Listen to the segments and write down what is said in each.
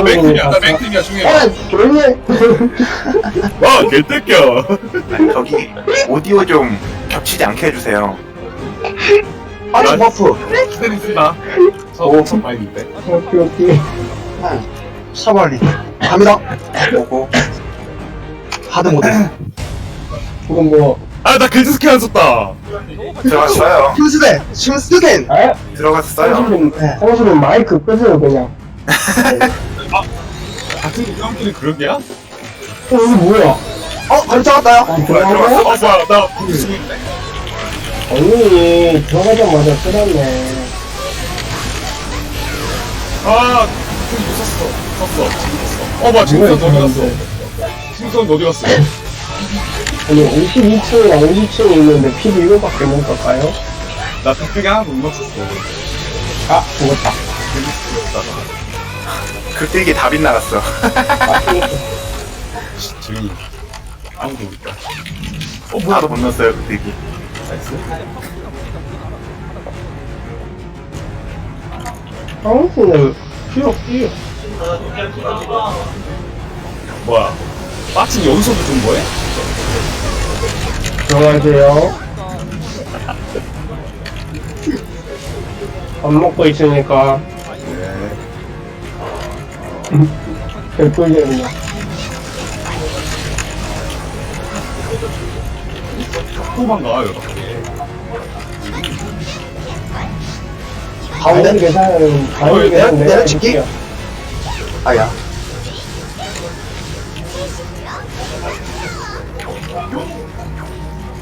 나 맥팀이야. 나 맥팀이야 중에. 아 조용히 해 와 개뜯겨 아니, 저기 오디오 좀 겹치지 않게 해주세요. 아니 버프. 기다리겠습니다 저 선파인인데. 오케이 오케이. 샤발리. 갑니다. 보고. 하드 모드. 이건 뭐. 아 나 글즈 스킬 안 썼다. 들어갔어요. 슈스덴 슈스덴. 아, 들어갔어요. 선수는, 네. 선수는 마이크 끄세요, 그냥. 같은 사람끼리 그런 게야? 어, 이거 뭐야? 어 왔다요 아, 뭐야? 들어갔어? 어 뭐야 나 있네 언니, 들어가자마자 쓰렸네. 아못 썼어 썼어 지금 썼어 어 뭐야 진선 어디 갔어 진선 어디 갔어 아니, 52층이랑 50층이 있는데 피부 이거밖에 못 갈까요? 나 빅빅이 하나도 못 맞췄어 아, 죽었다. 없다가 극딜기 다 빗나갔어. 아, 죽었어. 조용히 아무도 모르니까 어, 하나도 못 넣었어요, 극딜기. 나이스 황수는 필요 없지. 뭐야 마침 여기서도 좀 뭐해? 들어가세요. 밥 먹고 있으니까 F1이야 후반가요 가운데? 가운데 계산은 가운데 어, 계산 내가- 내가 찍기? 해볼게요. 아야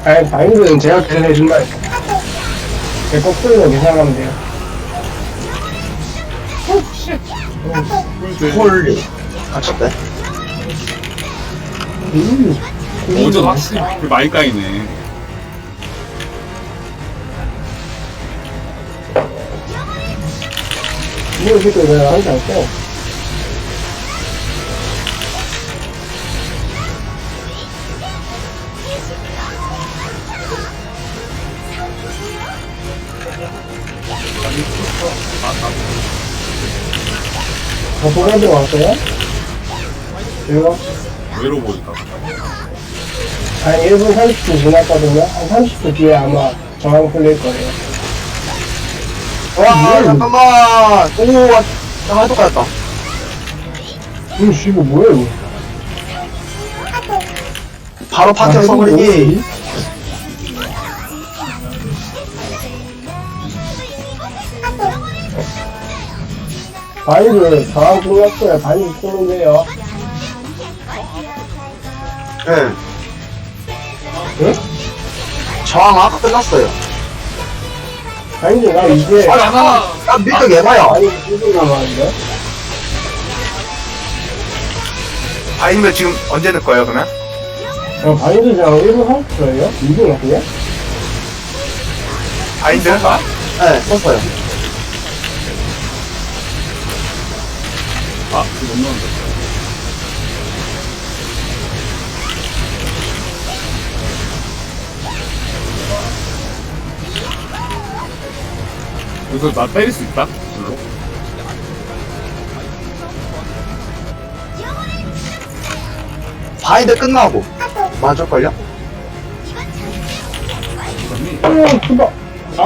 아니 바인드는 제가 계산해 준 거예요 제 거꾸로 계산하면 돼요 오, 쉣. 홀리 갇혔대 음. 어제 확실히 그 많이 까이네 뭐 이렇게 내가 하지 않고. 더 보관대 왔어요? 이거? 외로 보니까 한 1분 30분 지났거든요? 한 30분 뒤에 아마 저항 풀릴 거예요. 와 잠깐만 오 까였다 음, 씨, 이거 뭐야, 이거? 바로 파티어 써버리기 바위를 저항 풀렸어요. 바위 쏘는데요. 예 응? 저항 아까 끝났어요 바위가 이제. 아니 하나 아 밀격 예봐요 바위 쓰고 나가는데? 아니면 지금 언제 넣을 거예요, 그러면? 어, 바위도 그냥 1분 30초예요? 2분 어떻게? 바인드? 네 썼어요 아 이거 못 넣었는데 여기서 나 때릴 수 있다? 별로? 바인드 끝나고 맞을걸요? 어, 수박. 아,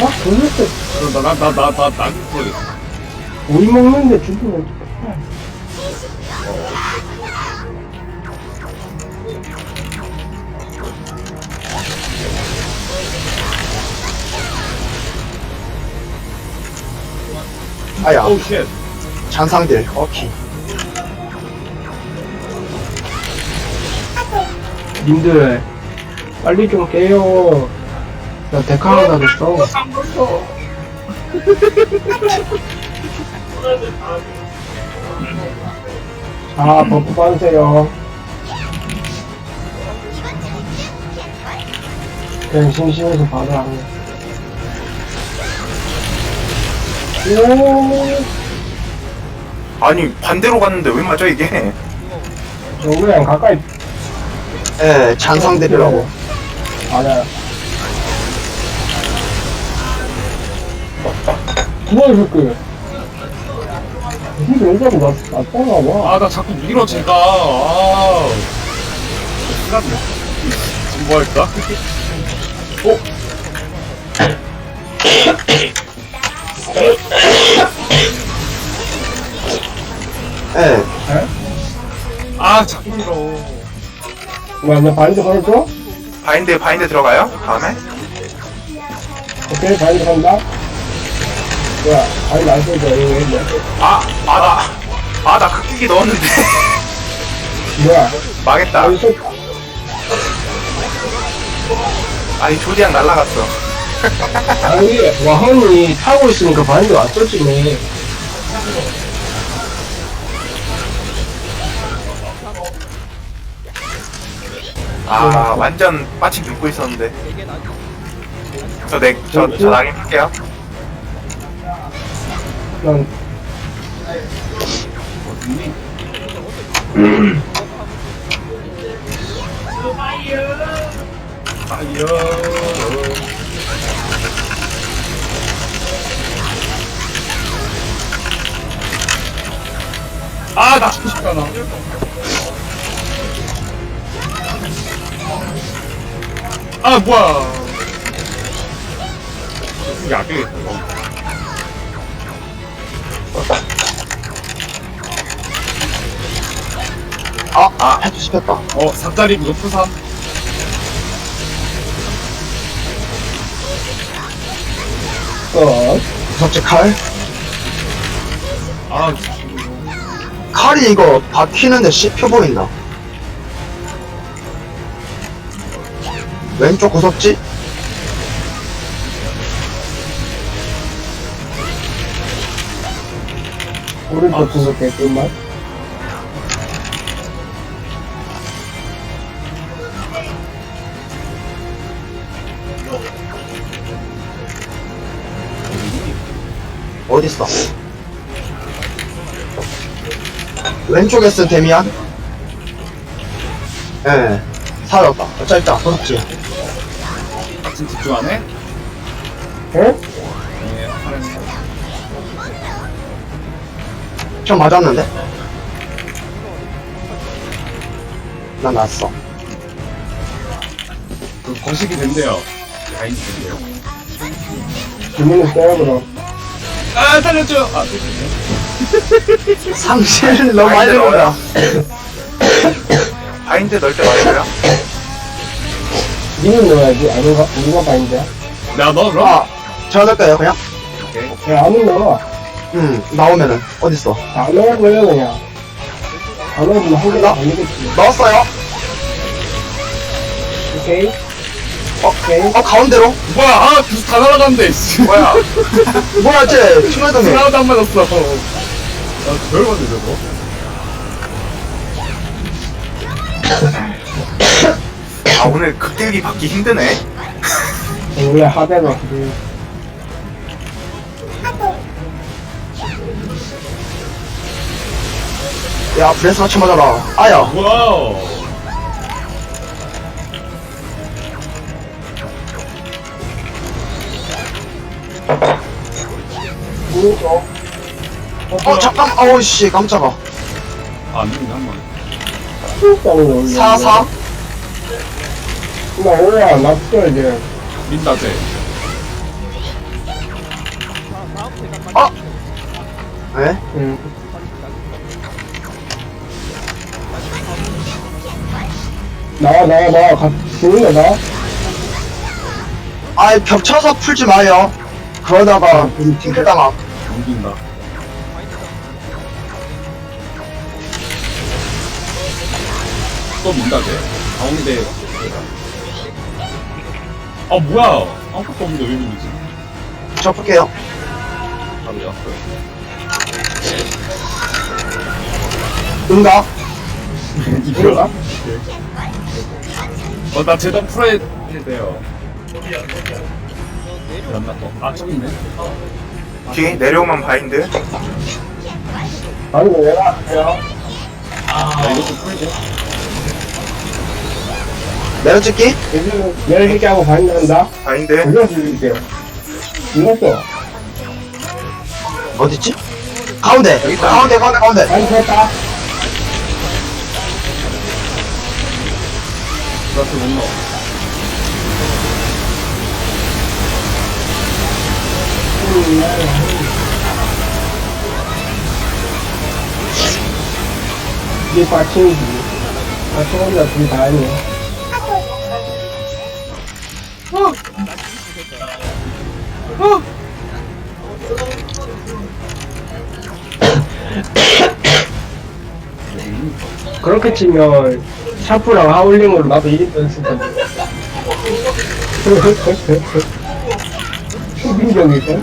아, 걸렸어. 나나나나나나 모 오이 먹는데 죽으면 어떡해. 아야 오우 쉣 잔상들 오케이 님들, 빨리 좀 깨요. 나 데카 하나 됐어. 자, 버프 받으세요. 그냥 심심해서 바로 하네. 오, 아니, 반대로 갔는데 왜 맞아, 이게? 저 그냥 가까이 예 잔상들이라고 맞아요. 뭐 이렇 왜 자꾸 나, 나타나 봐. 아, 나 자꾸 밀어, 제가. 아. 큰일 났네. 지금 뭐 할까? 어? 예. 아, 자꾸 밀어. 뭐야, 나 바인드 걸어줘? 바인드 바인드 들어가요? 다음에? 오케이, 바인드 간다. 뭐야, 바인드 안 써져, 이거 왜 이래? 아, 아, 나, 아, 나 극기기 넣었는데. 뭐야, 망했다. 쏠까? 아니, 조디양 날라갔어. 아니, 와헌이 타고 있으니까 바인드 안 써지네. 아, 완전 빠치 긁고 있었는데. 저 넥, 저, 저 낙인 풀게요. 난, 아, 나 죽고 싶다, 나. 아, 뭐야. 안 되겠다, 이 아, 아, 해주 시켰다. 어, 삽다리 무조건 사. 어, 무섭지, 칼? 아, 칼이 이거 박히는데 씹혀버린다. 왼쪽 구석지? 오른쪽 구석 개꿀맛. 어딨어? 왼쪽에 쓴 데미안? 예, 사라졌다. 어, 짧다, 구석지. 같은 집중하네? 어? 네, 하는 저 맞았는데? 나 났어. 그 거식이 된대요. 다인이 된대요. 주문을 써야 그럼. 아, 살려줘! 아, 상실 너무 많이 아이들 들어온다. 바인드 넣을 때 말해줘요. 니는 넣어야지. 아nu가, 누가 바인드야? 야, 너 그럼? 아, 제가 넣을까요, 그냥? 야, 아는 넣어. 음, 나오면은. 어딨어? 안 넣어버려, 그냥. 안 넣으면 한 개도 나? 안 되겠지. 넣었어요? 오케이? 어, 오케이. 어, 가운데로? 뭐야, 아, 계속 다 씨. 뭐야? 뭐야, 쟤, 투나드네. 하나도 안 맞았어. 아, 별건데, 저거. 아, 오늘 극딜기 받기 힘드네. 원래 하대가 그래. 야, 브레스 맞춰 맞아라. 아야. 와우. 오른쪽. 어, 잠깐, 어우, 씨, 깜짝아. 아, 안 죽네, 한 번. 수육장을 올려. 4, 4? 나 올라, 나 풀어야 돼. 민다, 쟤. 어? 에? 응. 나와, 나와, 나와. 가, 죽는다, 나와. 아이, 겹쳐서 풀지 마요. 그러다가, 팅클 당함. 옮긴다. 또 민다, 쟤. 가운데. 아, 뭐야. 아무것도 없는데 왜 밀리지? 저 풀게요. 바로 왔어요. 응가? 이거야? 어, 나 재단 풀어야 돼요. 아, 저기 있네. 뒤 내려오면 바인드. 아니, 내가, 야. 나 이것도 풀게. 내려 찍기? 요즘, 내일 하고 반인한다. 바인드. 이거 줄게. 이것도. 어딨지? 가운데 가운데 가운데 가운데 많이 됐다. 나한테 못 넣어. 이게 빠칭이지. 빠칭 혼자 둘다 아니야. 그렇게 치면 샤프랑 하울링으로 나도 1등 했을 텐데. 초빈적이고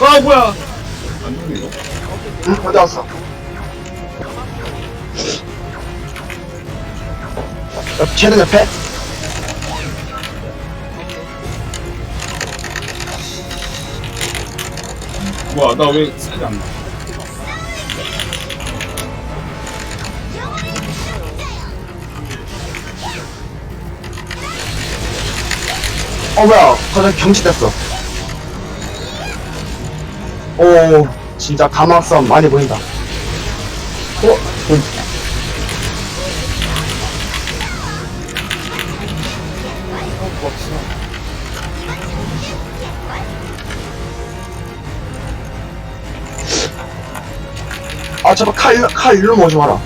아, 뭐야! 응? 어디 왔어 옆 쟤는 옆에 뭐야, 나왜 스킬이 안 나? 어 뭐야 거저 경치됐어 오 진짜 가망성 많이 보인다. 어? 그, 아 제발 칼, 칼 일로 모지 마라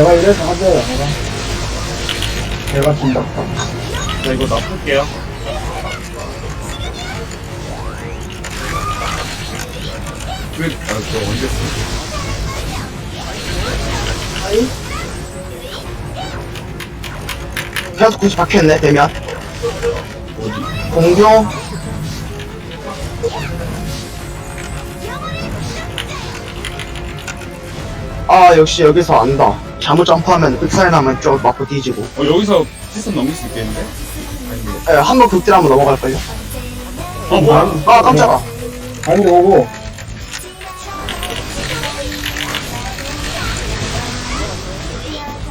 내가 이래서 하잖아 내가 내가 진다 자, 이거 나 풀게요. 그, 아, 언제 쓰 계속 굳이 박혀있네 되면 어디? 공룡 아 역시 여기서 안다 잘못 점프하면 흑살 나면 좀 맞고 뒤지고. 어, 여기서 시선 넘길 수 있겠는데? 아닌데. 예, 한번 극딜 한번 넘어갈걸요. 어, 뭐야? 아 깜짝아. 아니 오고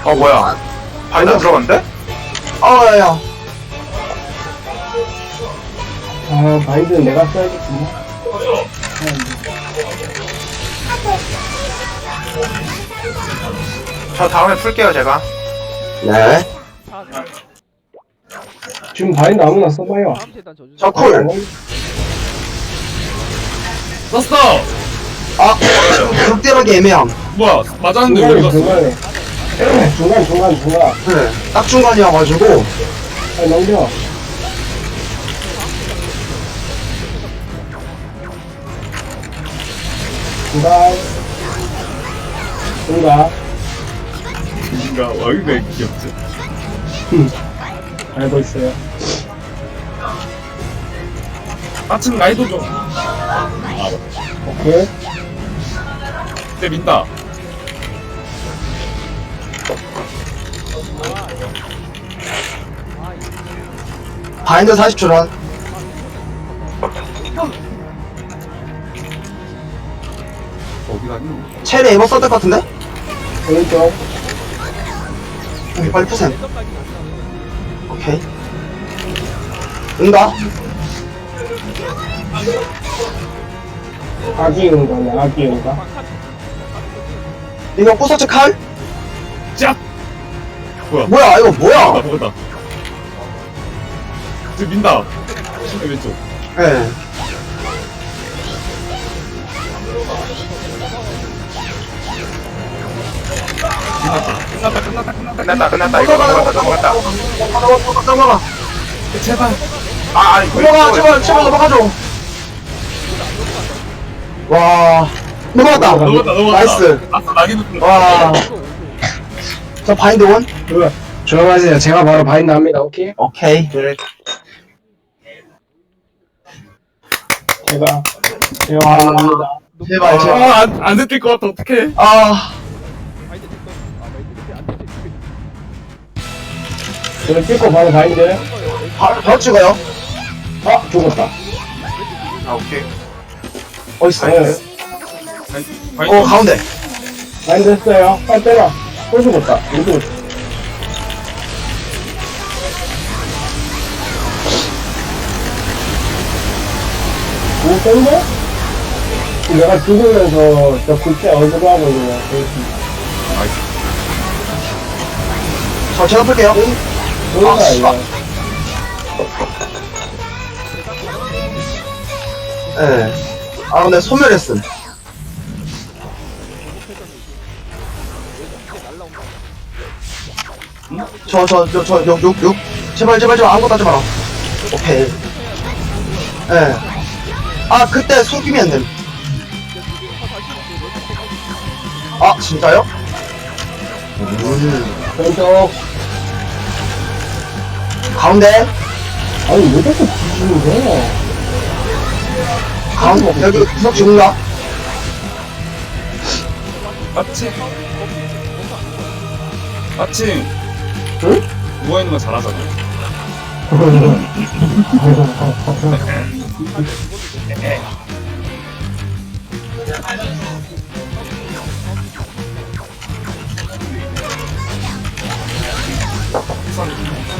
어 뭐야? 바인드 안 들어갔는데? 아야 아 바인드는 내가 써야겠구나 저 다음에 풀게요 제가. 네. 지금 바인드 아무나 써봐요. 저콜 썼어! 아 극딜하기 애매함. 뭐야, 맞았는데 왜 중간에 갔어? 중간에 중간 중간 중간. 네, 딱 중간이어가지고. 아 넘겨. 중간. 중간 뭔가, 왜 귀엽지? 알고 있어요 빠친 라이도 좀. 아. 오케이 근데 민다. 바인드 40초 전 어디 갔니? 체리 에버 될것 같은데? 오른쪽 오케이 빨리 푸셈 오케이 응가? 아기 응가네 아기 응가 이거 부서지 칼? 짭! 뭐야? 뭐야 이거 아, 뭐야 민다. 왼- 왼쪽. 예 끝났다, 끝났다, 끝났다. 끝났다 끝났다 이거 넘어갔다 넘어갔다. 넘어가 넘어가 제발. 아 아니 왜 넘어가 이거- 제발 제발 넘어가줘. 와. 넘어갔다. 넘어갔다, 넘어갔다. 나이스. 아, 나기도 풀 와저 바인드 원? 그 조용하세요. 제가 바로 바인드 합니다. 오케이? 오케이. 제가 제가 바인드 합니다. 제발 제발 아, 안, 안 듣길 것 같아, 어떡해. 아 그럼 찍고 바로 바인드. 바로 바로 찍어요. 아, 죽었다. 아 오케이. 어딨어? 네, 바인드. 어 가운데. 바인드 했어요. 빨리 때려. 또 죽었다. 이거 오, 센데? 내가 죽으면서 저 굴체 얼굴하고 있는 거야. 아, 저 제가 풀게요. 그러니까 아, 씨, 이거. 예. 아, 근데 소멸했음. 저, 저, 저, 저, 육, 육, 육. 제발, 제발, 제발, 아무것도 하지 마라. 오케이. 예. 아, 그때 속이면 됨. 아, 진짜요? 음. 왼쪽. 가운데, 아니, 왜 자꾸 뒤지는 거야? 가운데, 여기 구석 죽은가? 맞지? 맞지? 응? 누워있는 거 잘하잖아.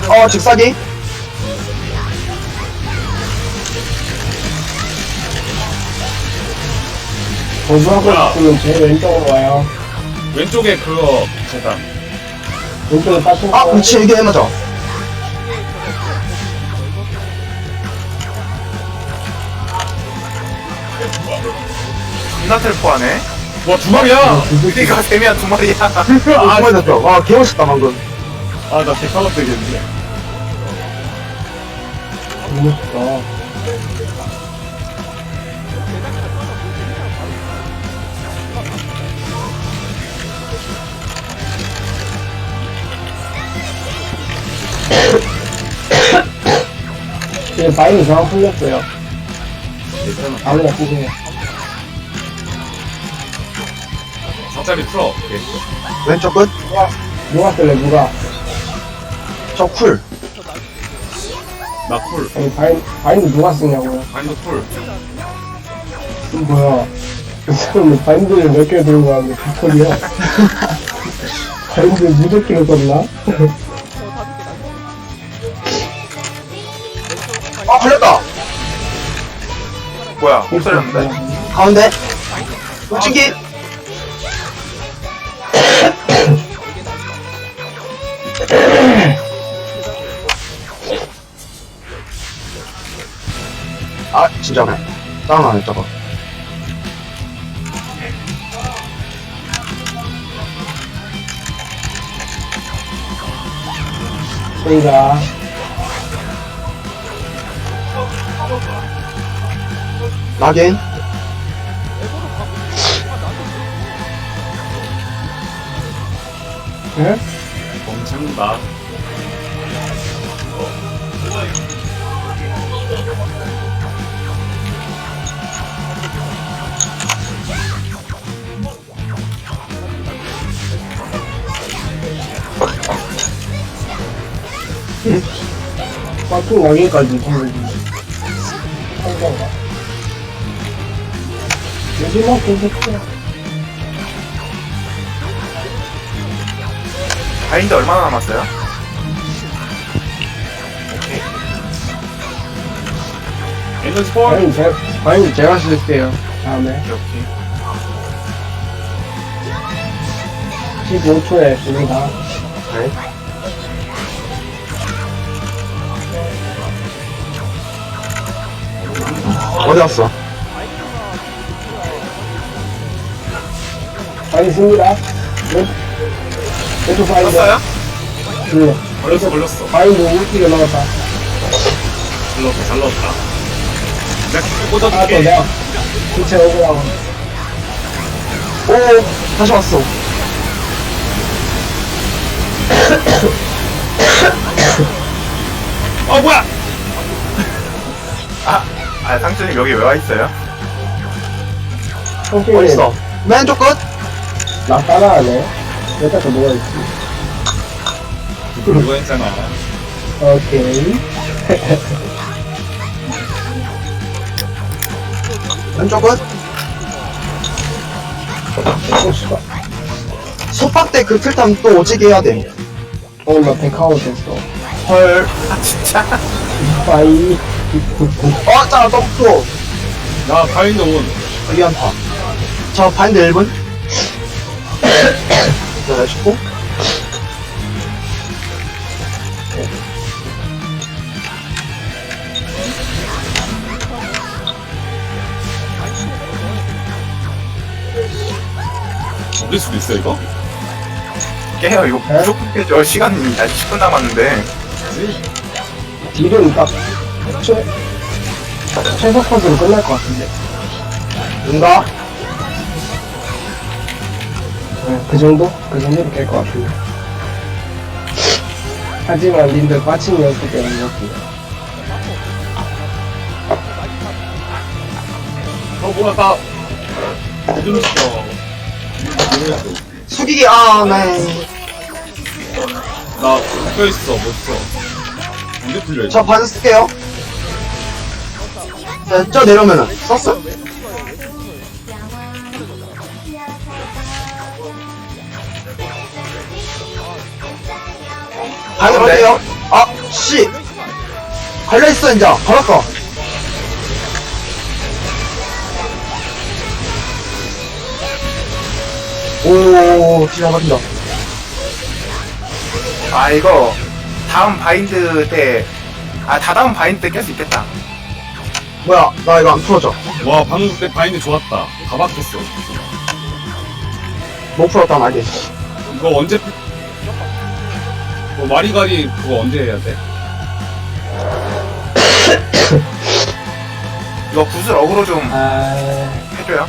어, 직사기. 거주하고 뭐야? 있으면 제일 왼쪽으로 와요. 왼쪽에 그거 재단. 왼쪽에 빠진 아, 거. 그렇지, 이게 맞아. 존나 텔포하네. 와, 두 마리야! 우리가 세면 두 마리야. 아, 정말 됐다. 와, 개멋있다, 방금. 아, 나 데칼로 되겠는데. 너무 멋있다. 이제 바인이 저랑 풀렸어요. 아무나 쓰세요. 사짜리 풀어. 오케이. 왼쪽 끝. 누가, 누가 쓸래, 누가? 저 쿨. 나 풀. 아니, 바인, 바인드 누가 쓰냐고요. 바인드 풀. 이거 뭐야. 그 사람은 바인드를 몇 개 들고 왔는데, 빅토리야. 바인드 무조건 썼나? 아, 걸렸다. 뭐야? 못 살렸는데. 가운데. 우측기. 진짜네. 짱나네, 저거. 저희가 낙인. 네? 멍청다. 빠꾸 나기까지 정리지. 한번가. 마지막 공격이야. 바인드 얼마나 남았어요? 에너지 펄. 바인 제, 바인 제가 쓸게요. 다음에. 오케이, 오케이. 15초에 씁니다. 네. 어디 갔어? 왼, 왼쪽 바인. 썼어요? 불러. 걸렸어, 걸렸어. 바인도 울기가 나왔다. 잘 넣었다, 잘 넣었다. 내가 기계 아, 또 꽂아줄게. 내가 기체 오고라고. 오, 다시 왔어. 어, 뭐야! 아, 아, 상준님 여기 왜 와 있어요? 성격이 어딨어? 왼쪽 끝? 나 따라하네. 여기다 또 뭐가 있지? 그거 했잖아. 오케이. 왼쪽 끝? 어, 씨발. 소박대 그 필탐 또 오지게 해야 돼. 오늘 나 백화오 됐어. 헐. 아, 진짜? 바이. 어, 짜, 떡도. 나 바인드 온. 위안파. 저 바인드 1분. 자, 쉽고. 어딜 수도 있어, 이거? 깨요 이거 무조건 깨죠 시간이 아직 10분 남았는데 딜은 딱 최, 최소 컷으로 끝날 것 같은데. 뭔가? 네, 그 정도? 그 정도로 깰것 같은데. 하지만 님들 빠친 연습 때문에 이렇게. 어, 뭐야, 나. 어딜 있어. 숙이기, 아, 네. 나 묶여있어, 못 써. 언제 풀려, 이거? 저 쓸게요. 자, 저 내려오면은. 썼어? 바인드 아, 네. 아, 씨. 걸려있어, 이제. 걸었어. 오, 맞다. 아 이거 다음 바인드 때 아 다다음 바인드 때 깰 수 있겠다 뭐야, 나 이거 안 풀어져. 와, 방금 때 바인드 좋았다. 다 바뀌었어. 못 풀었단 말이야. 이거 언제 풀... 뭐, 마리가리 그거 언제 해야 돼? 이거 구슬 어그로 좀 아, 해줘요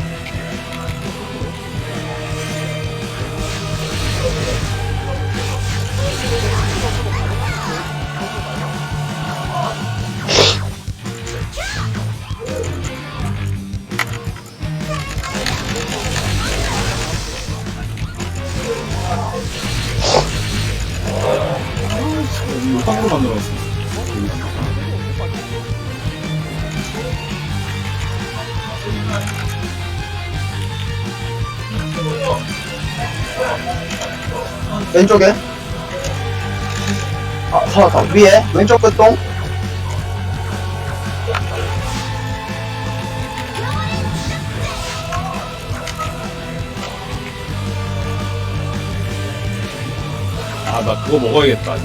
왼쪽에. 아, 살았다. 위에. 왼쪽 끝동. 아, 나 그거 먹어야겠다.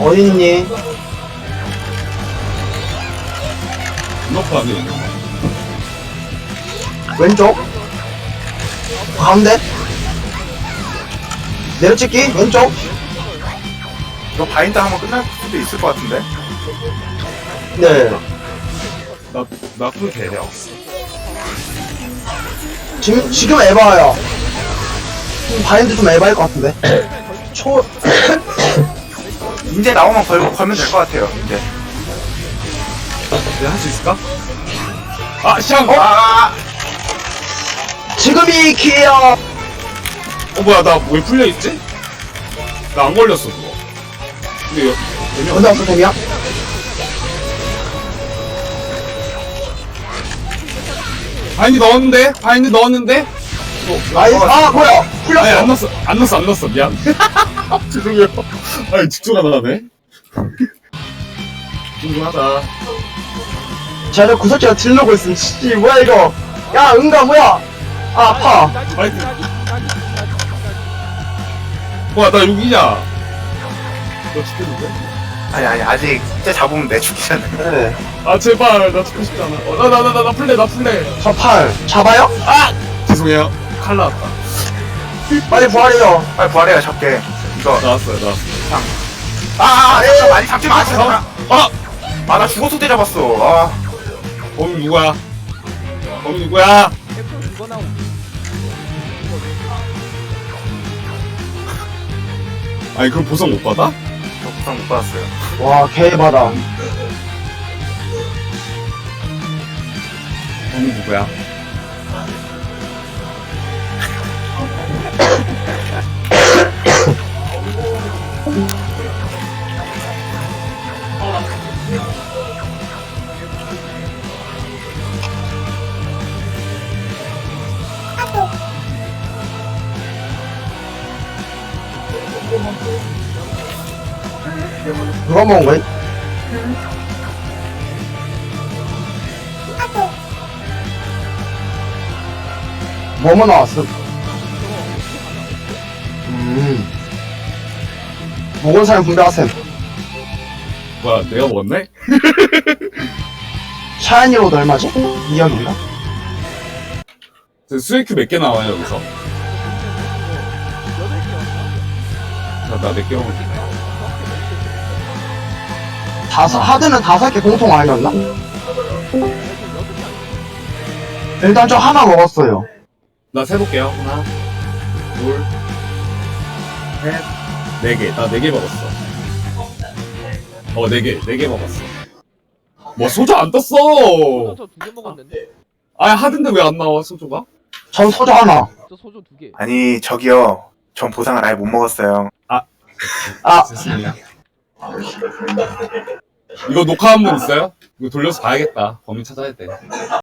어딨니? 이렇게 하네. 왼쪽. 가운데. 내려찍기. 왼쪽. 이거 바인드 하면 끝날 수도 있을 것 같은데 네. 나, 나 그거 돼요. 지금, 지금 에바야. 바인드 좀 에바일 것 같은데. 초, 이제 나오면 걸, 걸면 될 것 같아요 이제 내가 할 수 있을까? 아, 샹! 어? 아 지금이 기회야. 어, 뭐야, 나 왜 풀려있지? 나 안 걸렸어, 그거. 근데 여, 언제 왔어, 템이야? 바인드 넣었는데? 바인드 넣었는데? 나이스. 아, 뭐야. 아니, 풀렸어. 안 넣었어. 안 넣었어, 안 넣었어. 미안. 죄송해요. 아니, 직조가 나네. 궁금하다. 쟤네 구석지가 딜러고 있음. 씨, 뭐야, 이거. 야, 응가, 뭐야. 아, 아파. 바인드. 뭐야, 나 여기냐? 너 죽겠는데? 아니 아니 아직 진짜 잡으면 내 전에 네. 아, 제발. 나 죽고 싶지 않아. 어, 나, 나, 나, 나, 나 플레, 나 플레. 저 팔. 잡아요? 죄송해요. 칼 나왔다. 빨리 부활해요. 빨리 부활해요 잡게 이거 나왔어요, 나왔어. 아 잠깐 많이 잡지 마 잠깐만. 아, 아! 아, 나 죽었을 때 잡았어 아 범 누구야? 범 누구야? 아니 그럼 보상 못 받아? 저 부상 못 받았어요. 와 개받아. 범 누구야? 누가 먹은 거야? 뭐뭐 나왔어? 음. 먹은 사람 분배하셈. 뭐야, 내가 먹었네? 샤이니로드 얼마지? 2억인가? 저 수액큐 몇 개 나와요, 여기서? 자, 나몇개 먹을게. 다섯, 하드는 다섯 개 공통 아니었나? 일단 저 하나 먹었어요. 나 세볼게요. 하나, 둘, 셋, 네 개. 나 네 개 먹었어. 어, 네 개. 네 개 먹었어. 뭐, 소주 안 떴어! 저두 개 먹었는데? 아, 하던데 왜 안 나와, 소주가? 전 소주 하나. 저 소주 두 개. 아니 저기요 전 보상을 아예 못 먹었어요 아, 됐습니다. 이거 녹화 한번 있어요? 이거 돌려서 봐야겠다. 범인 찾아야 돼.